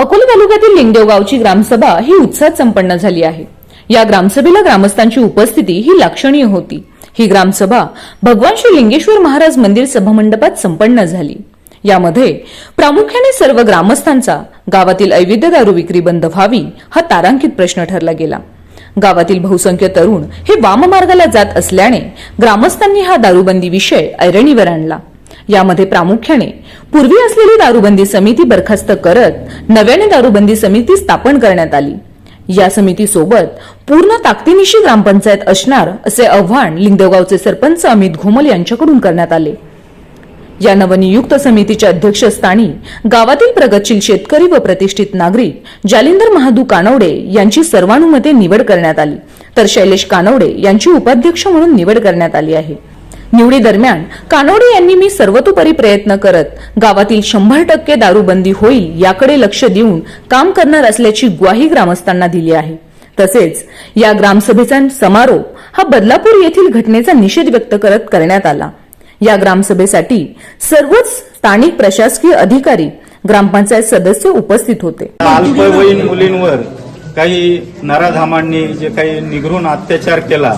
अकोला तालुक्यातील लिंगदेव गावची ग्रामसभा ही उत्साहात संपन्न झाली आहे. या ग्रामसभेला ग्रामस्थांची उपस्थिती ही लक्षणीय होती. ही ग्रामसभा भगवान श्री लिंगेश्वर महाराज मंदिर सभामंडपात संपन्न झाली. यामध्ये प्रामुख्याने सर्व ग्रामस्थांचा गावातील अवैध दारू विक्री बंद व्हावी हा तारांकित प्रश्न ठरला गेला. गावातील बहुसंख्य तरुण हे वाममार्गाला जात असल्याने ग्रामस्थांनी हा दारूबंदी विषय ऐरणीवर आणला. यामध्ये प्रामुख्याने पूर्वी असलेली दारूबंदी समिती बरखास्त करत नव्याने दारूबंदी समिती स्थापन करण्यात आली. या समितीसोबत पूर्ण ताकदीनिशी ग्रामपंचायत असणार असे आव्हान लिंगदेवगावचे सरपंच अमित घोमल यांच्याकडून करण्यात आले. या नवनियुक्त समितीच्या अध्यक्षस्थानी गावातील प्रगतशील शेतकरी व प्रतिष्ठित नागरिक जालिंदर महादू कानवडे यांची सर्वानुमते निवड करण्यात आली. तर शैलेश कानवडे यांची उपाध्यक्ष म्हणून निवड करण्यात आली आहे. निवडी दरम्यान यांनी मी सर्वतोपरी प्रयत्न करत गावातील शंभर टक्के दारूबंदी होईल याकडे लक्ष देऊन काम करणार असल्याची ग्वाही ग्रामस्थांना दिली आहे. तसेच या ग्रामसभेचा समारोप हा बदलापूर येथील घटनेचा निषेध व्यक्त करत करण्यात आला. या ग्रामसभेसाठी सर्वच स्थानिक प्रशासकीय अधिकारी ग्रामपंचायत सदस्य उपस्थित होते. अल्पवयीन मुलींवर काही नराधामांनी जे काही निघरून अत्याचार केला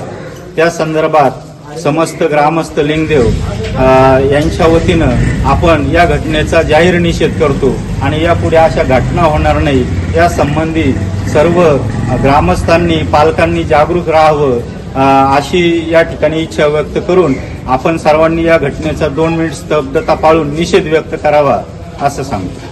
त्या संदर्भात समस्त ग्रामस्थ लिंगदेव यांच्या वतीनं आपण या घटनेचा जाहीर निषेध करतो आणि यापुढे अशा घटना होणार नाही. या संबंधी सर्व ग्रामस्थांनी पालकांनी जागरूक राहावं अशी या ठिकाणी इच्छा व्यक्त करून आपण सर्वांनी या घटनेचा दोन मिनिट स्तब्धता पाळून निषेध व्यक्त करावा असं सांगतो.